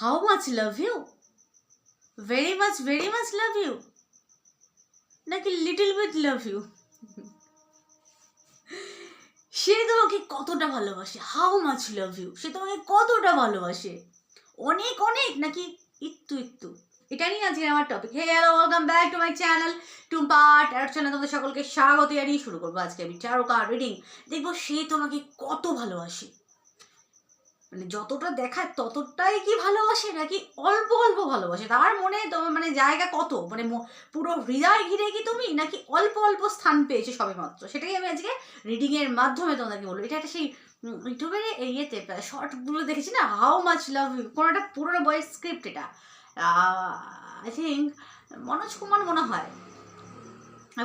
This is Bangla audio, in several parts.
How much love you very much very much love you নাকি লিটল উইথ লাভ ইউ সে তোমাকে কতটা ভালোবাসে? হাউ মাচ লাভ ইউ সে তোমাকে কতটা ভালোবাসে? অনেক অনেক, নাকি একটু একটু? এটা নিয়ে আজকে আমার topic hey hello welcome back to my channel Tumpa tarot channel তোমাদের সকলকে স্বাগত জানিয়ে শুরু করব আজকে আমি চারো কার্ড রিডিং দেখব সে তোমাকে কত ভালোবাসে। মানে যতটা দেখায় ততটাই কি ভালোবাসে নাকি অল্প অল্প ভালোবাসে? তার মনে তোমার মানে জায়গা কত? মানে পুরো হৃদয় ঘিরে কি তুমি নাকি অল্প অল্প স্থান পেয়েছে সবে মাত্র সেটাই আমি আজকে রিডিংয়ের মাধ্যমে তোমাদেরকে বলব। এটা একটা সেই ইউটিউবের ইয়েতে শর্টগুলো দেখেছি না? হাউ মাচ লাভ ইউ কোনো একটা পুরোনো বয়ের স্ক্রিপ্ট এটা। আই থিঙ্ক মনোজ কুমার মনে হয়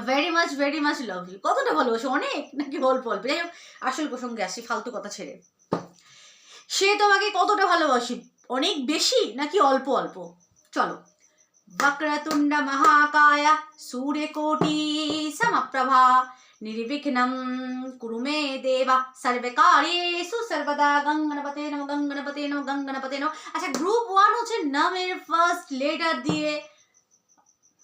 very much very much love you কতটা ভালোবাসে? অনেক নাকি অল্প অল্প। যাই হোক, আসল প্রসঙ্গে আসি, ফালতু কথা ছেড়ে। সে তোমাকে কতটা ভালোবাসে? অনেক বেশি নাকি অল্প অল্প? চলো। বক্রতুণ্ড মহাকায় সূর্যকোটি সমপ্রভা নির্বিঘ্নম কুরু মে দেবা। সর্বে কার্যেষু সর্বদা গঙ্গনপতে নম গঙ্গনপতে নম গঙ্গনপতে নম। আচ্ছা গ্রুপ ওয়ান হচ্ছে নামের ফার্স্ট লেটার দিয়ে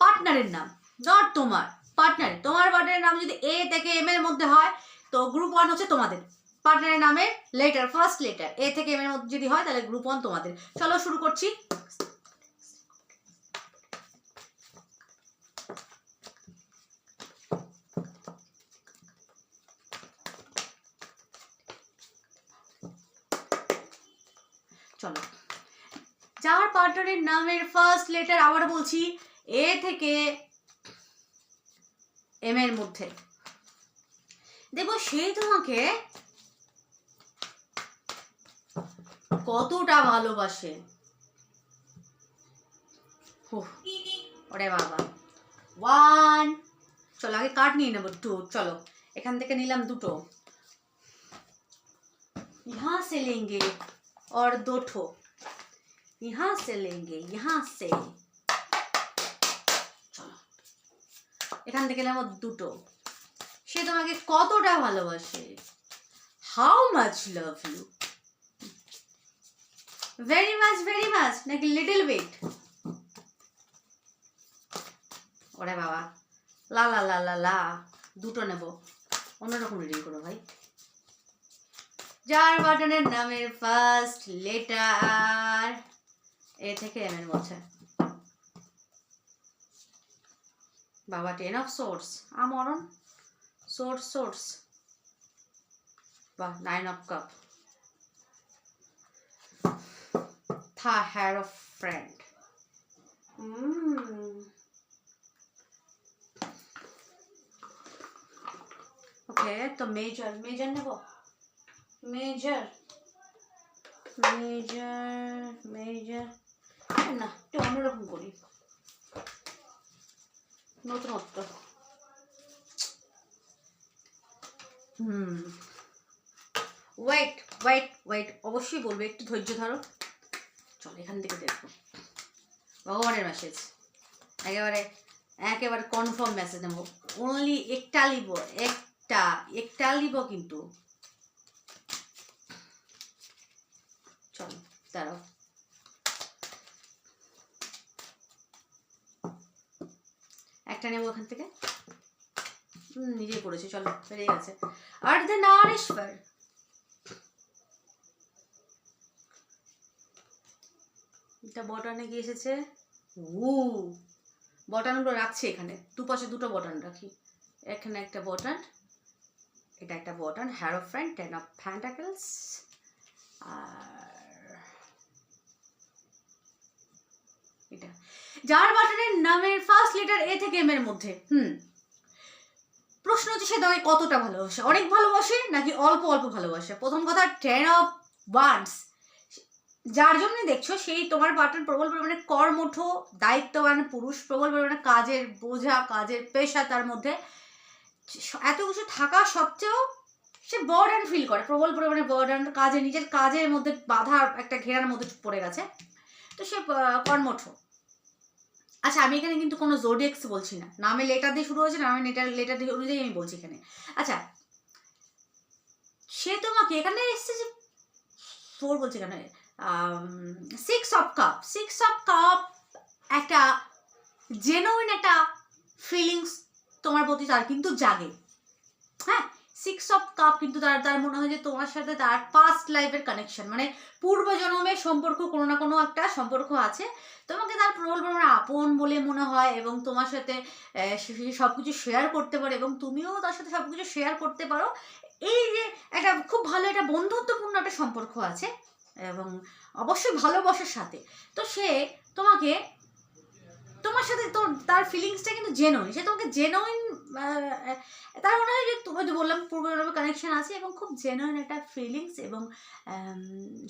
পার্টনারের নাম নট তোমার পার্টনার তোমার পার্টনারের নাম যদি এ থেকে এম এর মধ্যে হয়, তো গ্রুপ ওয়ান হচ্ছে তোমাদের। পার্টনারের নামের লেটার ফার্স্ট লেটার এ থেকে এম এর মধ্যে যদি হয়, তাহলে গ্রুপ ওয়ান তোমাদের। চলো শুরু করছি। চলো। যার পার্টনারের নামের ফার্স্ট লেটার আবার বলছি এ থেকে এম এর মধ্যে। দেখো সেই তোমাকে কতটা ভালোবাসে হুহ, ওরে বাবা ওয়ান চলো আগে কার্ড নিয়ে নেবো টু চলো এখান থেকে নিলাম দুটো यहाँ से लेंगे और दो ठो यहाँ से लेंगे यहाँ से চলো এখান থেকে নেবো দুটো সে তোমাকে কতটা ভালোবাসে how much love you very much very much নাকি লিটল বিট ওরে বাবা। লা লা লা লা লা। দুটো নেব। অন্যরকম রিডিং করো ভাই। যার বাটনের নামের ফার্স্ট লেটার এ থেকে এম এর মধ্যে বাবা টেন অফ সোর্স আমরণ। সোর্স সোর্স বাহ নাইন অফ কাপ থা হ্যার অফ ফ্রেন্ড ওকে তো মেজর মেজর নেব মেজর মেজর মেজর না একটু অন্যরকম করি নতুনত্ব হুম ওয়েট ওয়েট ওয়েট অবশ্যই বলবে একটু ধৈর্য ধরো চল, এখান থেকে ভগবানের মেসেজ একেবারে একেবারে কনফার্ম মেসেজ একটা লিব, একটা একটা লিব কিন্তু। চলো, দাঁড়াও। একটা নেব ওখান থেকে। নিজেই পড়েছি, চলো বেরিয়ে গেছে। অর্ধনারীশ্বর এটা বটনে কি এসেছে। উ বটনগুলো রাখছি এখানে। দুপাশে দুটো বটান রাখি। এখানে একটা বটন এটা একটা button hierophant ten of pentacles আর এটা। যার বাটনের নামের ফার্স্ট লেটার এ থেকে এম এর মধ্যে, হুম। প্রশ্ন হচ্ছে সে তোমায় কতটা ভালোবাসে? অনেক ভালোবাসে নাকি অল্প অল্প ভালোবাসে? প্রথম কথা টেন অফ ওয়ান্স যার জন্য দেখছ সেই তোমার পার্টনার প্রবল পরিমাণে কর্মঠ, দায়িত্ববান পুরুষ, প্রবল পরিমাণে কাজের বোঝা, কাজের পেশা তার মধ্যে। এত কিছু থাকা সত্ত্বেও সে বার্ডেন ফিল করে, প্রবল পরিমাণে বার্ডেন কাজে, নিজের কাজের মধ্যে বাধা একটা ঘেরার মধ্যে পড়ে গেছে। তো সে কর্মঠ। আচ্ছা আমি এখানে কিন্তু কোনো জোডিয়েক্স বলছি না। নামে লেটার দিয়ে শুরু হয়েছে, নামে লেটার লেটার দিয়ে অনুযায়ী আমি বলছি এখানে। আচ্ছা সে তোমাকে এখানে এসছে যে ফোর বলছে কেন six of cup six of cup একটা জেনুইন একটা ফিলিংস তোমার প্রতি তার কিন্তু জাগে। হ্যাঁ? সিক্স অফ কাপ কিন্তু তার তার মনে হয় যে তোমার সাথে তার পাস্ট লাইফের কানেকশন মানে পূর্বজন্মের সম্পর্ক কোনো না কোনো একটা সম্পর্ক আছে। তোমাকে তার প্রবল পরিমাণে আপন বলে মনে হয় এবং তোমার সাথে সব কিছু শেয়ার করতে পারে এবং তুমিও তার সাথে সব কিছু শেয়ার করতে পারো। এই যে একটা খুব ভালো একটা বন্ধুত্বপূর্ণ একটা সম্পর্ক আছে। এবং অবশ্যই ভালোবাসার সাথে। তো সে তোমাকে, তোমার সাথে তোর, তার ফিলিংসটা কিন্তু জেনুইন সে তোমাকে জেনুইন তার মনে হয় যে তুমি যে বললাম পূর্বজন্মের কানেকশন আছে এবং খুব জেনুইন একটা ফিলিংস এবং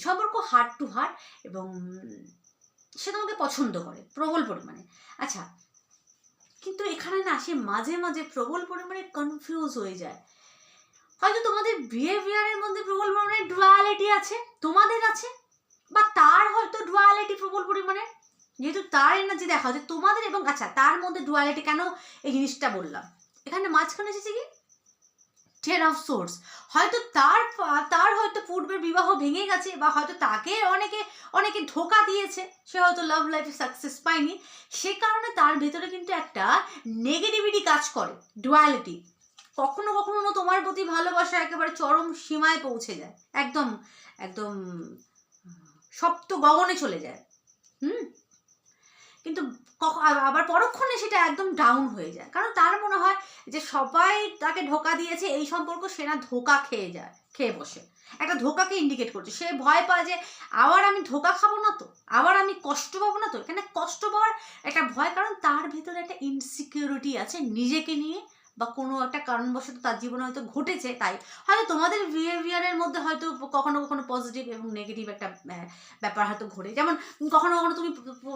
সম্পর্ক হার্ট টু হার্ট এবং সে তোমাকে পছন্দ করে, প্রবল পরিমাণে। আচ্ছা কিন্তু এখানে না সে মাঝে মাঝে প্রবল পরিমাণে কনফিউজ হয়ে যায়। হয়তো তোমাদের বিহেভিয়ারের মধ্যে প্রবল পরিমাণে ডুয়ালিটি আছে, তোমাদের আছে, বা তার হয়তো ডুয়ালিটি প্রবল পরিমাণে। যেহেতু তার এনার্জি দেখা হচ্ছে তোমাদের এবং আচ্ছা তার মধ্যে ডুয়ালিটি কেন এই জিনিসটা বললাম? এখানে মাঝখানে এসেছে কি? টেন অফ সোর্স হয়তো তার তার হয়তো পূর্বের বিবাহ ভেঙে গেছে, বা হয়তো তাকে অনেকে অনেকে ধোকা দিয়েছে, সে হয়তো লাভ লাইফে সাকসেস পায়নি। সে কারণে তার ভেতরে কিন্তু একটা নেগেটিভিটি কাজ করে ডুয়ালিটি কখনো কখনো তোমার প্রতি ভালোবাসা একেবারে চরম সীমায় পৌঁছে যায়। একদম একদম সপ্ত গগনে চলে যায়। হুম? কিন্তু আবার পরক্ষণে সেটা একদম ডাউন হয়ে যায়। কারণ তার মনে হয় যে সবাই তাকে ধোকা দিয়েছে, এই সম্পর্ক সে না ধোকা খেয়ে যায়, খেয়ে বসে। একটা ধোকাকে ইন্ডিকেট করছে। সে ভয় পায় যে আবার আমি ধোকা খাব না তো? আবার আমি কষ্ট পাবো না তো? এখানে কষ্ট পাওয়ার একটা ভয়, কারণ তার ভিতরে একটা ইনসিকিউরিটি আছে নিজেকে নিয়ে। বা কোনো একটা কারণবশত তার জীবনে হয়তো ঘটেছে, তাই হয়তো তোমাদের বিহেভিয়ারের মধ্যে হয়তো কখনো কখনো পজিটিভ এবং নেগেটিভ একটা ব্যাপার হয়তো ঘটে। যেমন কখনো কখনো তুমি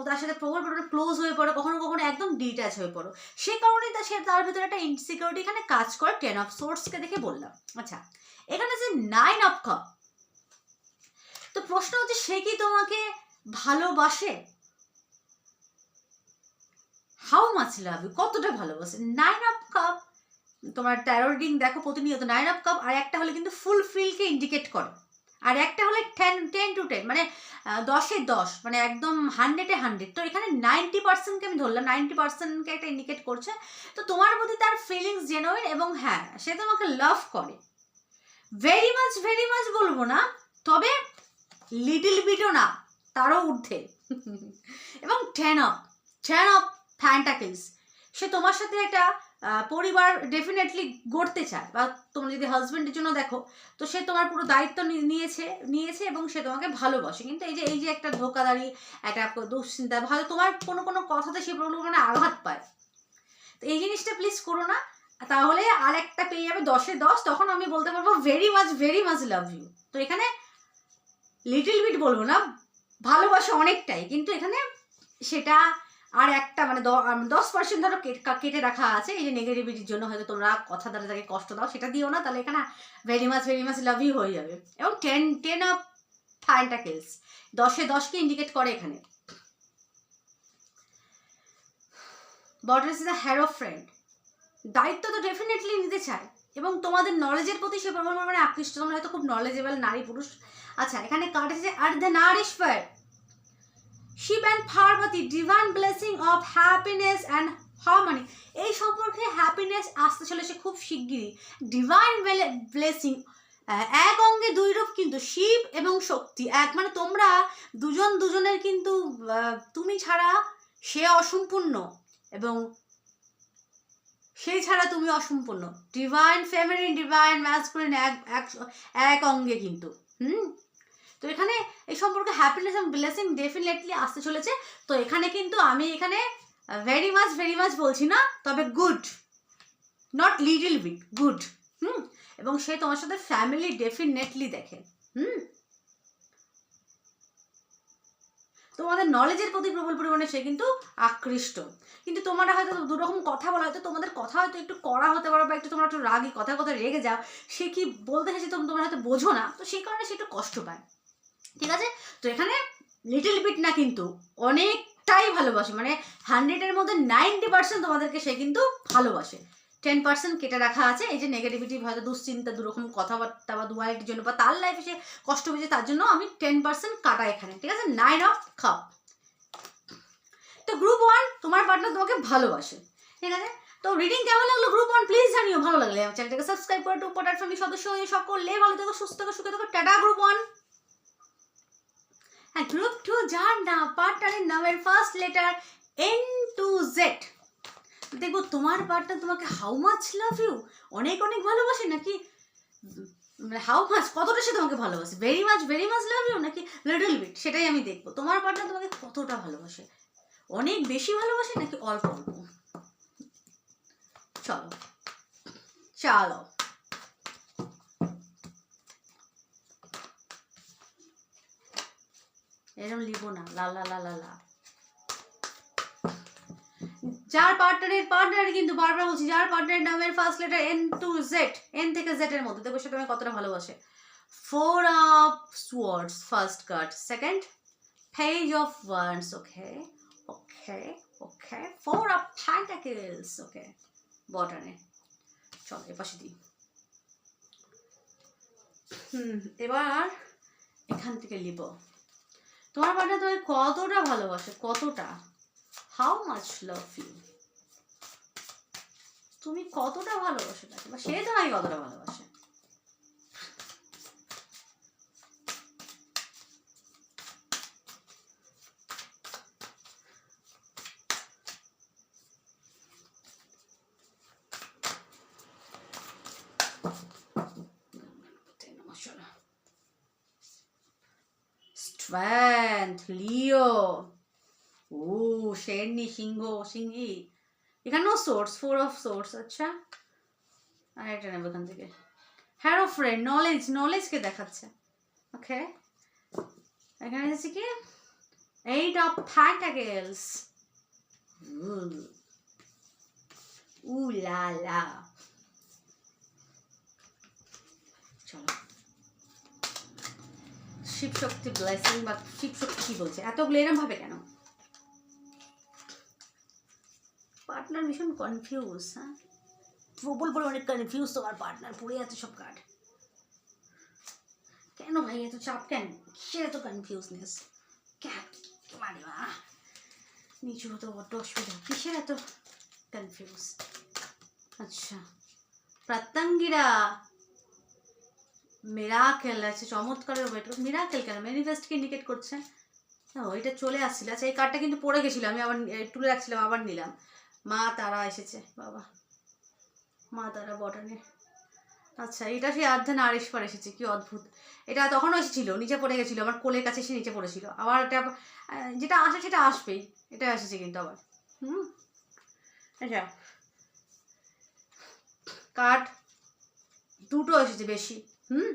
তার সাথে প্রবল ক্লোজ হয়ে পড়ো, কখনো কখনো একদম ডিট্যাচ হয়ে পড়ো। সে কারণেই তার সে, তার ভিতরে একটা ইনসিকিউরিটি এখানে কাজ করে টেন অফ সোর্সকে দেখে বললাম। আচ্ছা এখানে যে নাইন অফ কাপ তো প্রশ্ন হচ্ছে সে কি তোমাকে ভালোবাসে? হাউ মাছ লাভ কতটা ভালোবাসে? নাইন অফ কাপ তোমার ট্যারো রিডিং দেখো প্রতিনিয়ত নাইন অফ কাপ আর একটা হলে কিন্তু ফুল ফিলকে ইন্ডিকেট করে। আর একটা হলে টেন টেন টু টেন মানে দশে দশ মানে একদম হান্ড্রেডে হান্ড্রেড তো এখানে নাইনটি পার্সেন্টকে আমি ধরলাম নাইনটি পার্সেন্টকে একটা ইন্ডিকেট করছে। তো তোমার প্রতি তার ফিলিংস জেনুইন এবং হ্যাঁ সে তোমাকে লাভ করে। ভেরি মাচ ভেরি মাচ বলব না, তবে লিটল বিটও না, তারও ঊর্ধ্বে। এবং ten of ten of pentacles সে তোমার সাথে একটা পরিবার ডেফিনেটলি গড়তে চায়। বা তোমরা যদি হাজব্যান্ডের জন্য দেখো, তো সে তোমার পুরো দায়িত্ব নিয়েছে নিয়েছে এবং সে তোমাকে ভালোবাসে। কিন্তু এই যে এই যে একটা ধোকাদারি একটা দুশ্চিন্তা, ভালো, তোমার কোনো কোনো কথাতে সে মানে আঘাত পায়। তো এই জিনিসটা প্লিজ করো না, তাহলে আর একটা পেয়ে যাবে দশে দশ। তখন আমি বলতে পারব very much very much love you তো এখানে লিটল বিট বলব না, ভালোবাসা অনেকটাই। কিন্তু এখানে সেটা আর একটা মানে দশ পার্সেন্ট ধরো কেট- রাখা আছে, এই যে নেগেটিভিটির জন্য হয়তো তোমরা কথা দ্বারা তাকে কষ্ট দাও, সেটা দিও না, তাহলে এখানে ভেরি মাচ ভেরি মাচ লাভই হয়ে যাবে। এবং টেন টেন অফ ফ্যান্টাকেলস দশে দশকে ইন্ডিকেট করে এখানে। But is the harrow friend দায়িত্ব তো ডেফিনেটলি নিতে চায়, এবং তোমাদের নলেজের প্রতি সে প্রবল মানে আকৃষ্ট, তোমরা হয়তো খুব নলেজেবল নারী পুরুষ। আচ্ছা এখানে কার্ড এসেছে, আর the নারিশফার Shiv and Parvati divine blessing of happiness and harmony এই সম্পর্কে হ্যাপিনেস আসতে চলেছে খুব শিগগিরই। ডিভাইন ব্লেসিং এক অঙ্গে দুই রূপ কিন্তু শিব এবং শক্তি। এক মানে তোমরা দুজন দুজনের কিন্তু তুমি ছাড়া সে অসম্পূর্ণ এবং সেই ছাড়া তুমি অসম্পূর্ণ। ডিভাইন ফেমিনিন ডিভাইন ম্যাসকুলিন এক এক অঙ্গে কিন্তু। হুম? তো এখানে এই সম্পর্কে হ্যাপিনেস এবং ব্লেসিং ডেফিনেটলি আসতে চলেছে। তো এখানে কিন্তু আমি এখানে ভেরি মাচ ভেরি মাচ বলছি না, তবে good not little bit good hmm? এবং সে তোমার সাথে ফ্যামিলি ডেফিনেটলি দেখে, হুম? তোমাদের নলেজের প্রতি প্রবল পরিমাণে সে কিন্তু আকৃষ্ট। কিন্তু তোমরা হয়তো দুরকম কথা বলা, হয়তো তোমাদের কথা হয়তো একটু কড়া হতে পারো বা একটু তোমরা একটু রাগি কথা কথা রেগে যাও, সে কি বলতে চাইছে তোমরা হয়তো বোঝো না, তো সেই কারণে সে একটু কষ্ট পায়। ঠিক আছে? তো এখানে লিটল বিট না কিন্তু অনেকটাই ভালোবাসে। মানে হান্ড্রেডের মধ্যে নাইনটি পার্সেন্ট তোমাদেরকে সে কিন্তু ভালোবাসে। টেন পার্সেন্ট কেটে রাখা আছে। এই যে নেগেটিভিটি হয়তো দুশ্চিন্তা, দুরকম কথাবার্তা বা দুয়ালিটির জন্য বা তার লাইফে সে কষ্ট পেয়েছে, তার জন্য আমি টেন পার্সেন্ট কাটা এখানে। ঠিক আছে? নাইন অফ কাপ তো গ্রুপ ওয়ান তোমার পার্টনার তোমাকে ভালোবাসে। ঠিক আছে? তো রিডিং কেমন লাগল গ্রুপ ওয়ান প্লিজ জানিও, ভালো লাগলে চ্যানেলটাকে সাবস্ক্রাইব করে টু পটার ফ্যামিলি সদস্য হয়ে সকলে ভালো থেকো, সুস্থ থেকো, সুখে থেকো। টাটা গ্রুপ ওয়ান হ্যাঁ গ্রুপ টু যার না পার্টনারের নামের first letter N to Z দেখব তোমার পার্টনার তোমাকে হাউ মাছ লাভ ইউ অনেক অনেক ভালোবাসে নাকি? মানে হাউ মাছ কতটা সে তোমাকে ভালোবাসে? Very much very much love you নাকি লিটল বিট সেটাই আমি দেখব। তোমার পার্টনার তোমাকে কতটা ভালোবাসে? অনেক বেশি ভালোবাসে নাকি অল্প অল্প? চলো চলো। এরকম লিখব না, লা লা লা যার পার্টনারের পার্টনার কিন্তু বারবার বলছি, যার পার্টনারের নামের first letter N to Z N থেকে জেড এর মধ্যে। দেখব সে তোমায় কতটা ভালোবাসে। Four of swords first card second page of wands okay okay okay four of pentacles okay বটনে চল এপাশে দিই। হুম, এবার এখান থেকে লিব। তোমার পাটা তোমায় কতটা ভালোবাসে, কতটা? হাউ মাচ লাভ ইউ তুমি কতটা ভালোবাসো তাকে? বা সে তোমাকে কতটা ভালোবাসে? স্ট্রেংথ লিও ও শেরনি সিংহ সিংহি এখানেও সোর্স ফোর অফ সোর্স আচ্ছা আর এটা নেব এখান থেকে হ্যারো ফ্রেন্ড নলেজ নলেজকে দেখাচ্ছে ওকে এখানে আছে কি এইট অফ প্যান্টাকেলস উ লা লা চলো শিব শক্তি ব্লেসিং বা শিব শক্তি কি বলছে? এতগুলো এরম ভাবে কেন? পার্টনার ভীষণ কনফিউজ হ্যাঁ? প্রবল বলে অনেক কনফিউজ তোমার পার্টনার পড়ে আছে সব কার্ড কেন ভাই, এত চাপ কেন? কিসের এত কনফিউজনেস কেন মানে নিচু হতো বড্ড অসুবিধা। কিসের এত কনফিউজ আচ্ছা। প্রত্যঙ্গিরা মিরাকেল আছে চমৎকারের ওয়েট মিরাকেল কেন? ম্যানিফেস্টকে ইন্ডিকেট করছে। হ্যাঁ ওইটা চলে আসছিল। আচ্ছা এই কার্ডটা কিন্তু পড়ে গেছিল। আমি আবার তুলে রাখছিলাম, আবার নিলাম। মা তারা এসেছে, বাবা। মা তারা বটনে। আচ্ছা এটা সেই আর্ধে নারেশ্বর এসেছে, কি অদ্ভুত। এটা তখনও এসেছিল, নিচে পড়ে গেছিল, আমার কোলের কাছে এসে নিচে পড়েছিল। আবার এটা যেটা আসে সেটা আসবেই। এটা এসেছে কিন্তু আবার। হুম? আচ্ছা। কাঠ দুটো এসেছে বেশি। হুম?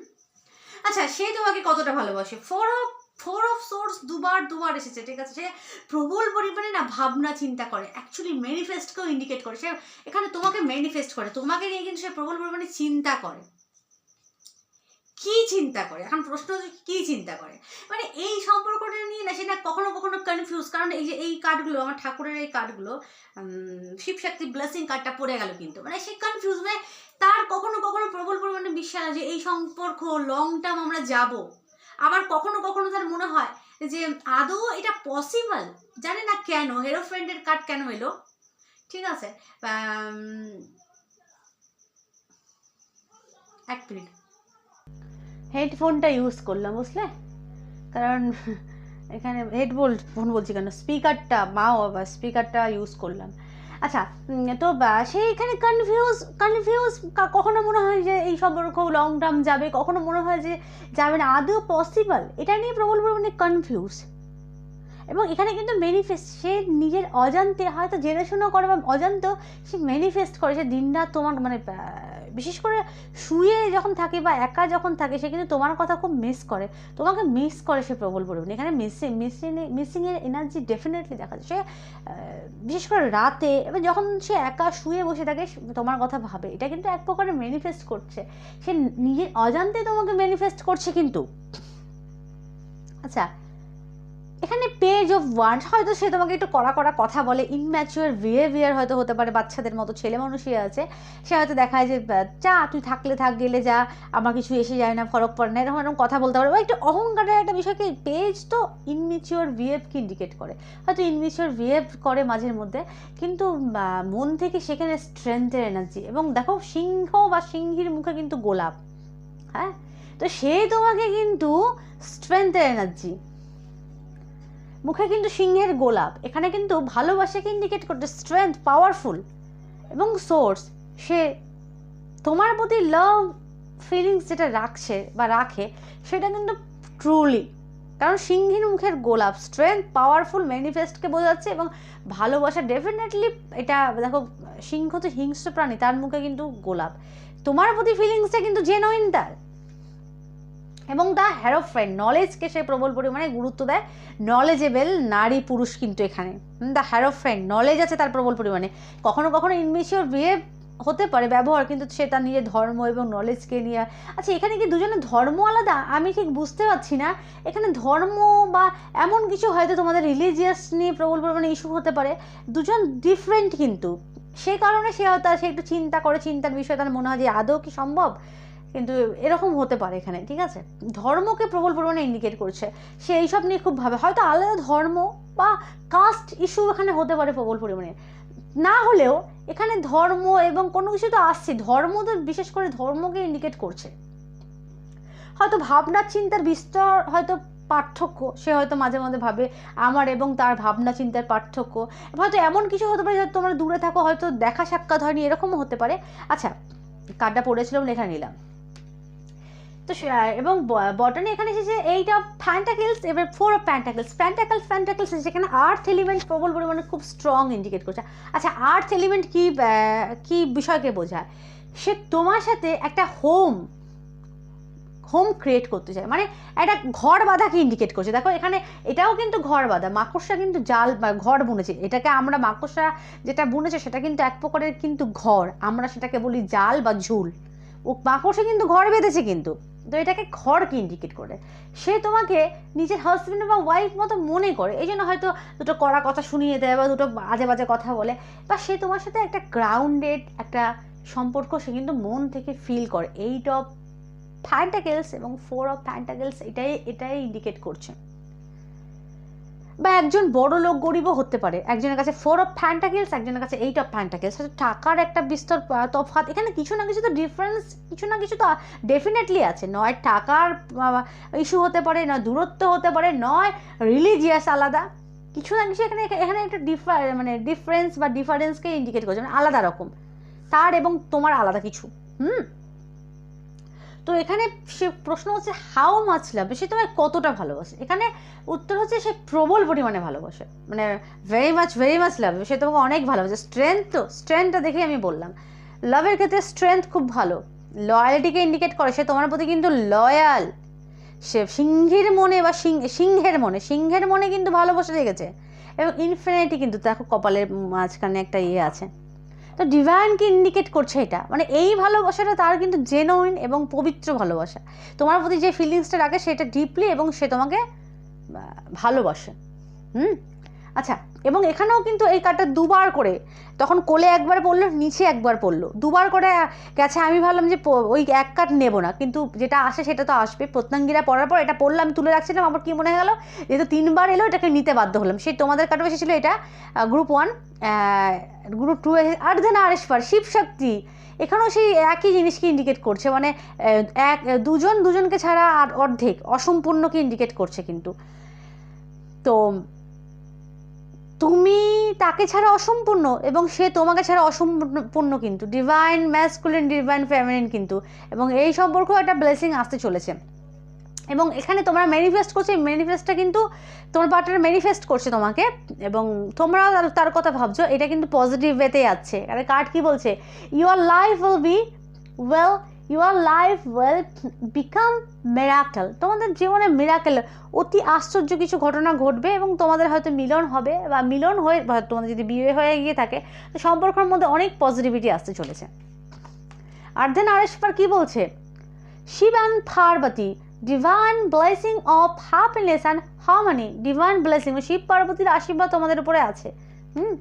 আচ্ছা সে তোমাকে কতটা ভালোবাসে? Four of four of swords দুবার দুবার এসেছে, ঠিক আছে? সে প্রবল পরিমাণে না ভাবনা চিন্তা করে। অ্যাকচুয়ালি ম্যানিফেস্টকেও ইন্ডিকেট করে। সে এখানে তোমাকে ম্যানিফেস্ট করে। তোমাকে নিয়ে কিন্তু সে প্রবল পরিমাণে চিন্তা করে। কি চিন্তা করে? এখন প্রশ্ন হচ্ছে কি চিন্তা করে? মানে এই সম্পর্কটা নিয়ে না সেটা কখনো কখনো কনফিউজ কারণ এই যে এই কার্ডগুলো আমার ঠাকুরের এই কার্ডগুলো শিব শিবশক্তি ব্লেসিং কার্ডটা পড়ে গেল কিন্তু। মানে সে কনফিউজ মানে তার কখনো কখনো প্রবল পরিমাণে বিশ্বাস আছে এই সম্পর্ক লং টার্ম আমরা যাব। আবার কখনো কখনো তার মনে হয় যে আদৌ এটা পসিবল জানে না কেন? হেরো ফ্রেন্ডের কার্ড কেন এলো? ঠিক আছে? এক মিনিট হেডফোনটা ইউজ করলাম, বুঝলে? কারণ এখানে হেডফোন ফোন বলছি কেন? স্পিকারটা মা আবার স্পিকারটা ইউজ করলাম। আচ্ছা তো সেইখানে কনফিউজ কনফিউজ কখনো মনে হয় যে এই সম্পর্ক লং টার্ম যাবে? কখনো মনে হয় যে যাবে না? আদৌ পসিবল এটা নিয়ে প্রবল পরিমাণে কনফিউজ এবং এখানে কিন্তু ম্যানিফেস্ট সে নিজের অজান্তে হয়তো জেনেশুনো করে বা অজান্ত সে ম্যানিফেস্ট করে, সে দিনরাত তোমার মানে বিশেষ করে শুয়ে যখন থাকে বা একা যখন থাকে, সে কিন্তু তোমার কথা খুব মিস করে। তোমাকে মিস করে সে প্রবল পরিমাণে। এখানে মিসিং মিসিং মিসিংয়ের এনার্জি ডেফিনেটলি দেখা যায়। সে বিশেষ করে রাতে এবং যখন সে একা শুয়ে বসে থাকে তোমার কথা ভাবে। এটা কিন্তু এক প্রকারে ম্যানিফেস্ট করছে। সে নিজের অজান্তে তোমাকে ম্যানিফেস্ট করছে কিন্তু। আচ্ছা এখানে পেজ অফ ওয়ান হয়তো সে তোমাকে একটু কড়া কড়া কথা বলে ইনম্যাচুয়ার বিহেভিয়ার হয়তো হতে পারে, বাচ্চাদের মতো ছেলে মানুষই আছে। সে হয়তো দেখায় যে যা, তুই থাকলে থাক, গেলে যা, আমার কিছু এসে যায় না, ফরক পড়ে না, এরকম এরকম কথা বলতে পারে। বা একটু অহংকারের একটা বিষয়কে পেজ তো ইনমিচিওর বিহেভকে ইন্ডিকেট করে? হয়তো ইনমিচিওর বিহেভ করে মাঝের মধ্যে, কিন্তু মন থেকে সেখানে স্ট্রেংথের এনার্জি এবং দেখো, সিংহ বা সিংহীর মুখে কিন্তু গোলাপ হ্যাঁ? তো সে তোমাকে কিন্তু স্ট্রেংথের এনার্জি মুখে কিন্তু সিংহের গোলাপ। এখানে কিন্তু ভালোবাসাকে ইন্ডিকেট করতে স্ট্রেংথ পাওয়ারফুল এবং সোর্স সে তোমার প্রতি লাভ ফিলিংস যেটা রাখছে বা রাখে, সেটা কিন্তু ট্রুলি কারণ সিংহের মুখের গোলাপ স্ট্রেংথ পাওয়ারফুল ম্যানিফেস্টকে বোঝাচ্ছে এবং ভালোবাসা ডেফিনেটলি এটা দেখো, সিংহ তো হিংস্র প্রাণী, তার মুখে কিন্তু গোলাপ। তোমার প্রতি ফিলিংসটা কিন্তু জেনুইন তার। এবং দ্য হ্যারো ফ্রেন্ড নলেজকে সে প্রবল পরিমাণে গুরুত্ব দেয় নলেজেবেল নারী পুরুষ কিন্তু এখানে। দ্য হ্যারো ফ্রেন্ড নলেজ আছে তার প্রবল পরিমাণে। কখনো কখনো ইনমিশিওর বিহেভ হতে পারে, ব্যবহার, কিন্তু সে তার নিজের ধর্ম এবং নলেজকে নিয়ে। আচ্ছা এখানে কি দুজনের ধর্ম আলাদা? আমি ঠিক বুঝতে পারছি না। এখানে ধর্ম বা এমন কিছু হয়তো তোমাদের রিলিজিয়াস নিয়ে প্রবল পরিমাণে ইস্যু হতে পারে। দুজন ডিফারেন্ট কিন্তু। সেই কারণে সে হয়তো, সে একটু চিন্তা করে, চিন্তার বিষয়ে তার মনে হয় যে আদৌ কি সম্ভব? কিন্তু এরকম হতে পারে এখানে, ঠিক আছে? ধর্মকে প্রবল পরিমাণে ইন্ডিকেট করছে। সে এইসব নিয়ে খুব ভাবে, হয়তো আলাদা ধর্ম বা কাস্ট ইস্যু এখানে হতে পারে প্রবল পরিমাণে। না হলেও এখানে ধর্ম এবং কোনো কিছু তো আসছে, ধর্ম তো বিশেষ করে ধর্মকে ইন্ডিকেট করছে। হয়তো ভাবনার চিন্তার বিস্তর হয়তো পার্থক্য, সে হয়তো মাঝে মাঝে ভাবে আমার এবং তার ভাবনা চিন্তার পার্থক্য। হয়তো এমন কিছু হতে পারে হয়তো তোমরা দূরে থাকো, হয়তো দেখা সাক্ষাৎ হয়নি, এরকমও হতে পারে। আচ্ছা কার্ডটা পড়েছিলাম, লেখা নিলাম। তো এবং বটনে এখানে এসেছে এইট অফ ফ্যান্টাকেলস এবার four of pentacles pentacles pentacles সেখানে আর্থ এলিমেন্ট প্রবল পরিমাণে খুব স্ট্রং ইন্ডিকেট করছে। আচ্ছা আর্থ এলিমেন্ট কি কি বিষয়কে বোঝায়? সে তোমার সাথে একটা হোম হোম ক্রিয়েট করতে চায়। মানে একটা ঘর বাঁধাকে ইন্ডিকেট করছে। দেখো, এখানে এটাও কিন্তু ঘর বাঁধা। মাকড়সা কিন্তু জাল ঘর বুনেছে। এটাকে আমরা মাকড়সা যেটা বুনেছে, সেটা কিন্তু এক প্রকারের কিন্তু ঘর। আমরা সেটাকে বলি জাল বা ঝুল। ও মাকড়সা কিন্তু ঘর বেঁধেছে কিন্তু। তো এটাকে ঘরকে ইন্ডিকেট করে? সে তোমাকে নিজের হাজব্যান্ড বা ওয়াইফ মতো মনে করে, এই জন্য হয়তো দুটো কড়া কথা শুনিয়ে দেয় বা দুটো বাজে বাজে কথা বলে, বা সে তোমার সাথে একটা গ্রাউন্ডেড একটা সম্পর্ক সে কিন্তু মন থেকে ফিল করে। এইট অফ ফ্যান্টাকেলস এবং ফোর অফ ফ্যান্টাকেলস এটাই এটাই ইন্ডিকেট করছে। বা একজন বড় লোক গরিবও হতে পারে। একজনের কাছে ফোর অফ ফ্যান্টাকেলস একজনের কাছে এইট অফ ফ্যান্টাকেলস হয়তো টাকার একটা বিস্তর তফাৎ। এখানে কিছু না কিছু তো ডিফারেন্স কিছু না কিছু তো ডেফিনেটলি আছে। নয় টাকার ইস্যু হতে পারে, নয় দূরত্ব হতে পারে, নয় রিলিজিয়াস আলাদা। কিছু না কিছু এখানে এখানে একটা ডিফার মানে ডিফারেন্স বা ডিফারেন্সকে ইন্ডিকেট করছে। মানে আলাদা রকম। তার এবং তোমার আলাদা কিছু। হুম? তো এখানে সে প্রশ্ন হচ্ছে হাউ মাছ লাভ সে তোমায় কতটা ভালোবাসে? এখানে উত্তর হচ্ছে সে প্রবল পরিমাণে ভালোবাসে। মানে very much very much love সে তোমাকে অনেক ভালোবাসে। স্ট্রেংথ তো স্ট্রেংথটা দেখেই আমি বললাম। লাভের ক্ষেত্রে স্ট্রেংথ খুব ভালো। লয়ালিটিকে ইন্ডিকেট করে, সে তোমার প্রতি কিন্তু লয়াল সে সিংহের মনে বা সিংহের মনে সিংহের মনে কিন্তু ভালোবাসা লেগেছে এবং ইনফিনিটি কিন্তু দেখো কপালের মাঝখানে একটা ইয়ে আছে। তো ডিভাইনকে ইন্ডিকেট করছে এটা। মানে এই ভালোবাসাটা তার কিন্তু জেনুইন এবং পবিত্র ভালোবাসা। তোমার প্রতি যে ফিলিংসটা রাখে, সেটা ডিপলি এবং সে তোমাকে ভালোবাসে। হুম? আচ্ছা এবং এখানেও কিন্তু এই কার্ডটা দুবার করে, তখন কোলে একবার পড়ল, নিচে একবার পড়ল। দুবার করে গেছে, আমি ভাবলাম যে ওই এক কার্ড নেব না। কিন্তু যেটা আসে সেটা তো আসবে। প্রত্যাঙ্গিরা পড়ার পর এটা পড়লাম তুলে রাখছিলাম, আমার কি মনে গেল? যেহেতু তিনবার এলো, এটাকে নিতে বাধ্য হলাম। সেই তোমাদের কার্ডও এসেছিল এটা গ্রুপ ওয়ান গ্রুপ টু আর দেন আর এসপার শিব শক্তি। এখানেও সেই একই জিনিসকে ইন্ডিকেট করছে মানে এক, দুজন, দুজনকে ছাড়া আর অর্ধেক, অসম্পূর্ণকে ইন্ডিকেট করছে কিন্তু। তো তুমি তাকে ছাড়া অসম্পূর্ণ এবং সে তোমাকে ছাড়া অসম্পূর্ণ কিন্তু। ডিভাইন ম্যাসকুলিন ডিভাইন ফ্যামিলিন কিন্তু। এবং এই সম্পর্কেও একটা ব্লেসিং আসতে চলেছে। এবং এখানে তোমরা ম্যানিফেস্ট করছ, এই ম্যানিফেস্টটা কিন্তু তোমার পার্টনার ম্যানিফেস্ট করছে তোমাকে। এবং তোমরা তার- তার কথা ভাবছ, এটা কিন্তু পজিটিভ ওয়েতে যাচ্ছে আরে কার্ড কি বলছে? Your life will be well your life will become miracle তোমাদের জীবনে মেরাকেল অতি আশ্চর্য কিছু ঘটনা ঘটবে এবং তোমাদের হয়তো মিলন হবে বা মিলন হয়ে তোমাদের যদি বিয়ে হয়ে গিয়ে থাকে সম্পর্কের মধ্যে অনেক পজিটিভিটি আসতে চলেছে। আর দেন আরেশপার কি বলছে? Shiv and Parvati divine blessing of happiness and harmony divine blessing Shiv পার্বতীর আশীর্বাদ তোমাদের উপরে আছে। হুম?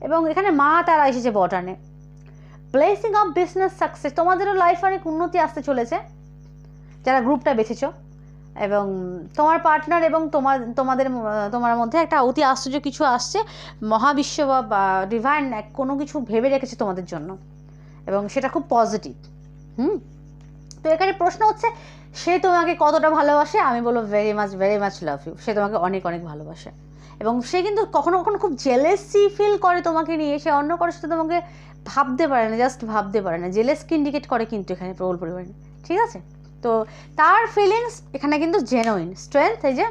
এবং এখানে মা তারা এসেছে বটানে। ব্লেসিং অফ বিজনেস সাকসেস তোমাদেরও লাইফে অনেক উন্নতি আসতে চলেছে। যারা গ্রুপটা বেছেছো, এবং তোমার পার্টনার এবং তোমার, তোমাদের, তোমার মধ্যে একটা অতি আশ্চর্য কিছু আসছে। মহাবিশ্ব বা ডিভাইন এক কোনো কিছু ভেবে রেখেছে তোমাদের জন্য, এবং সেটা খুব পজিটিভ হুম? তো এখানে প্রশ্ন হচ্ছে, সে তোমাকে কতটা ভালোবাসে? আমি বলব very much very much love you সে তোমাকে অনেক অনেক ভালোবাসে। এবং সে কিন্তু কখনো কখনো খুব জেলেসি ফিল করে তোমাকে নিয়ে, সে অন্য কারোর সাথে তোমাকে ভাবতে পারে না জাস্ট ভাবতে পারে না। জেলেসকে ইন্ডিকেট করে কিন্তু এখানে প্রবল পরিমাণে, ঠিক আছে? তো তার ফিলিংস এখানে কিন্তু জেনুইন স্ট্রেংথ এই যে।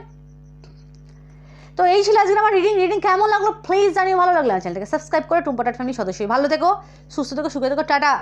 তো এই ছিল আজকে আমার রিডিং রিডিং কেমন লাগল? প্লিজ জানিয়ে ভালো লাগল চ্যানেলটাকে সাবস্ক্রাইব করে টুম্পাটার ফ্যামিলি সদস্যই। ভালো থেকো, সুস্থ থেকো, সুখে থেকো, টাটা।